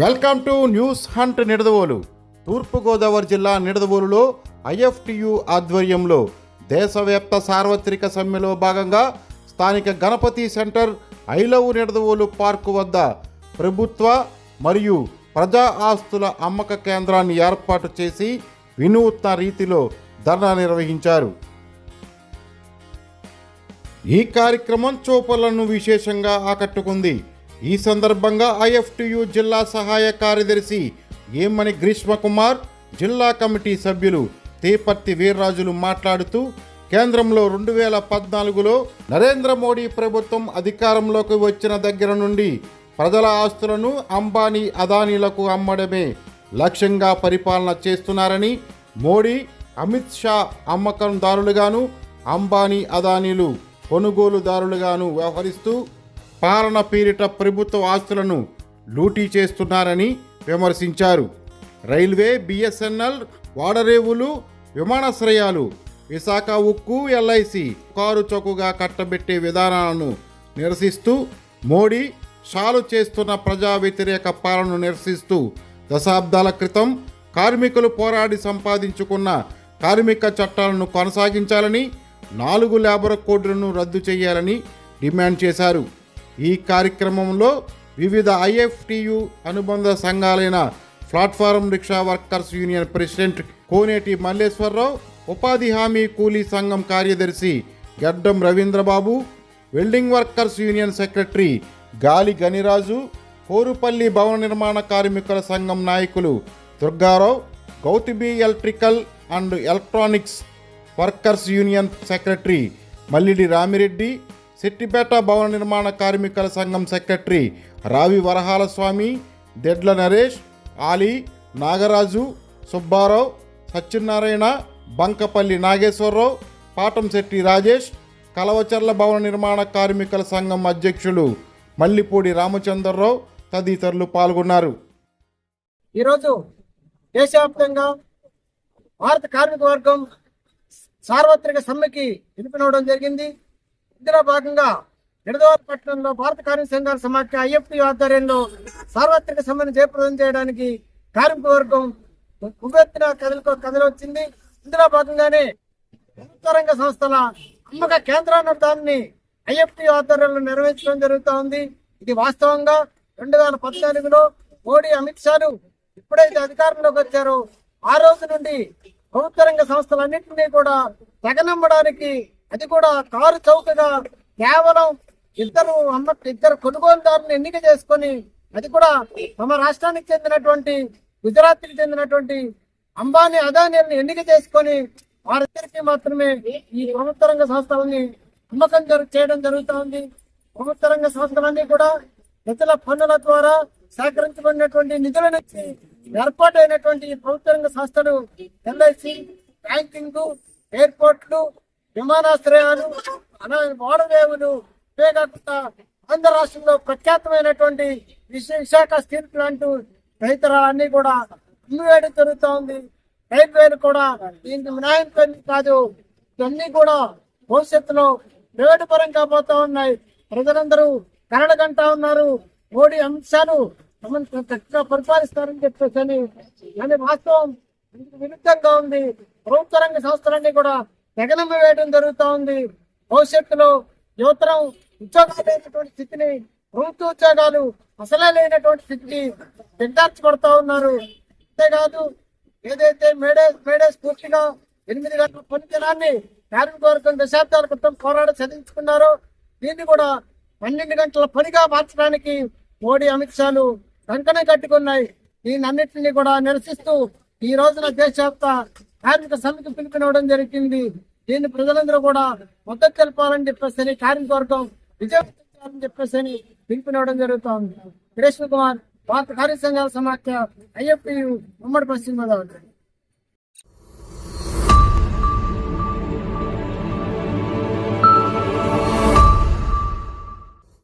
Welcome to news hunt Nidadavolu. తూర్పుగోదావరి జిల్లా నిడదవోలులో IFTU ఆధ్వర్యంలో దేశవ్యాప్త సార్వత్రిక సమ్మెలో భాగంగా స్థానిక గణపతి సెంటర్ ఐలవు నిడదవోలు పార్కు వద్ద ప్రభుత్వ మరియు ప్రజా ఆస్తుల అమ్మక కేంద్రాన్ని ఏర్పాటు చేసి వినూత్న రీతిలో ధర్నా నిర్వహించారు. ఈ కార్యక్రమం చూపలను విశేషంగా ఆకట్టుకుంది. ఈ సందర్భంగా ఐఎఫ్టియు జిల్లా సహాయ కార్యదర్శి ఏమని గ్రీష్మకుమార్ జిల్లా కమిటీ సభ్యులు తేపర్తి వీర్రాజులు మాట్లాడుతూ కేంద్రంలో రెండు వేల పద్నాలుగులో నరేంద్ర మోడీ ప్రభుత్వం అధికారంలోకి వచ్చిన దగ్గర నుండి ప్రజల ఆస్తులను అంబానీ అదానీలకు అమ్మడమే లక్ష్యంగా పరిపాలన చేస్తున్నారని మోడీ అమిత్ షా అమ్మకందారులుగాను అంబానీ అదానీలు కొనుగోలుదారులుగాను వ్యవహరిస్తూ పాలన పేరిట ప్రభుత్వ ఆస్తులను లూటీ చేస్తున్నారని విమర్శించారు. రైల్వే బిఎస్ఎన్ఎల్ వాడరేవులు విమానాశ్రయాలు విశాఖ ఉక్కు ఎల్ఐసి కారు చౌకగా కట్టబెట్టే విధానాలను నిరసిస్తూ మోడీ షాలు చేస్తున్న ప్రజా వ్యతిరేక పాలనను నిరసిస్తూ దశాబ్దాల క్రితం కార్మికులు పోరాడి సంపాదించుకున్న కార్మిక చట్టాలను కొనసాగించాలని నాలుగు లేబర్ కోడ్లను రద్దు చేయాలని డిమాండ్ చేశారు. ఈ కార్యక్రమంలో వివిధ ఐఎఫ్టియు అనుబంధ సంఘాలైన platform rickshaw workers union president Koneti Malleswararao ఉపాధి హామీ కూలీ సంఘం కార్యదర్శి Gaddam Ravindrababu welding workers union secretary Gali Ganiraju Korupalli భవన నిర్మాణ కార్మికుల సంఘం నాయకులు Durgarao Gautami electrical and electronics workers union secretary Mallidi Ramireddy Sittipeta భవన నిర్మాణ కార్మికుల సంఘం సెక్రటరీ రావి వరహాల స్వామి దెడ్ల నరేష్ ఆలీ నాగరాజు సుబ్బారావు సత్యనారాయణ బంకపల్లి నాగేశ్వరరావు పాటంశెట్టి రాజేష్ కలవచర్ల భవన నిర్మాణ కార్మికుల సంఘం అధ్యక్షులు మల్లిపూడి రామచంద్రరావు తదితరులు పాల్గొన్నారు. ఈరోజు దేశవ్యాప్తంగా భారత కార్మిక వర్గం సార్వత్రిక సమ్మెకి పిలుపునవడం జరిగింది. ఇందులో భాగంగా నిడదవారి పట్టణంలో భారత కార్మిక సంఘాల సమాఖ్య ఐఎఫ్టి ఆధ్వర్యంలో సార్వత్రిక సమ్మెను జయప్రదం చేయడానికి కార్మిక వర్గం ఉవ్వెత్తున కథలకు కథలొచ్చింది ఇందులో భాగంగానే ప్రభుత్వ రంగ సంస్థల అమ్మక కేంద్రాన్ని దాన్ని ఐఎఫ్టి ఆధ్వర్యంలో నిర్వహించడం జరుగుతూ ఉంది. ఇది వాస్తవంగా రెండు వేల పద్నాలుగులో మోడీ అమిత్ షాలు ఎప్పుడైతే అధికారంలోకి వచ్చారో ఆ రోజు నుండి ప్రభుత్వ రంగ సంస్థలన్నింటినీ కూడా తెగనమ్మడానికి అది కూడా కారు చౌకగా కేవలం ఇద్దరు అమ్మ ఇద్దరు కొనుగోలుదారుని ఎన్నిక చేసుకొని అది కూడా తమ రాష్ట్రానికి చెందినటువంటి గుజరాత్కి చెందినటువంటి అంబానీ అదానీలను ఎన్నిక చేసుకొని వారిద్దరికి మాత్రమే ఈ ప్రభుత్వ రంగ సంస్థలని అమ్మకం చేయడం జరుగుతూ ఉంది ప్రభుత్వ రంగ సంస్థలన్నీ కూడా ఇతర పన్నుల ద్వారా సేకరించబడినటువంటి నిధుల నుంచి ఏర్పాటైనటువంటి అయినటువంటి ప్రభుత్వ రంగ సంస్థలు ఎల్ఐసి బ్యాంకింగ్ ఎయిర్పోర్ట్లు విమానాశ్రయాలు అలాగే ఓడరేవులు ఇవే కాకుండా ఆంధ్ర రాష్ట్రంలో ప్రఖ్యాతమైనటువంటి విశాఖ స్టీల్ ప్లాంట్ తదితరాలన్నీ కూడా అమ్మివేయడం జరుగుతూ ఉంది రైల్వేలు కూడా దీనికి మినహాయింపు కాదు. ఇవన్నీ కూడా భవిష్యత్తులో ప్రైవేటు పరంగా పోతా ఉన్నాయి. ప్రజలందరూ కరడగంటా ఉన్నారు. మోడీ అంశాలు తమను చక్కగా పరిపాలిస్తారని చెప్పేసి అని. వాస్తవం. విరుద్ధంగా ఉంది. ప్రభుత్వ రంగ సంస్థలన్నీ కూడా తెగనమ్మి వేయడం జరుగుతూ ఉంది భవిష్యత్తులో యువతరం ఉద్యోగాలు లేనటువంటి స్థితిని ప్రభుత్వ ఉద్యోగాలు అసలే లేనటువంటి స్థితిని దిగ్దార్చబడతా ఉన్నారు. అంతేకాదు ఏదైతే మేడే మేడే స్ఫూర్తిగా ఎనిమిది గంటల పనితనాన్ని కార్మిక వర్గం దశాబ్దాల క్రితం పోరాట చదివించుకున్నారో దీన్ని కూడా పన్నెండు గంటల పనిగా మార్చడానికి మోడీ అమిత్ షాలు కంకణం కట్టుకున్నాయి. దీని అన్నింటినీ కూడా నిరసిస్తూ ఈ రోజున దేశవ్యాప్త కార్మిక సమ్మెకు పిలుపునివ్వడం జరిగింది. దీన్ని ప్రజలందరూ కూడా మద్దతు తెలపాలని చెప్పేసి కార్మిక వర్గం విజయవంతం చేయాలని చెప్పేసి పిలుపునివ్వడం జరుగుతోంది. కృష్ణ కుమార్ భారత కార్య సంఘాల సమాఖ్య ఐఎఫ్టి ఉమ్మడి పశ్చిమ గోదావరి.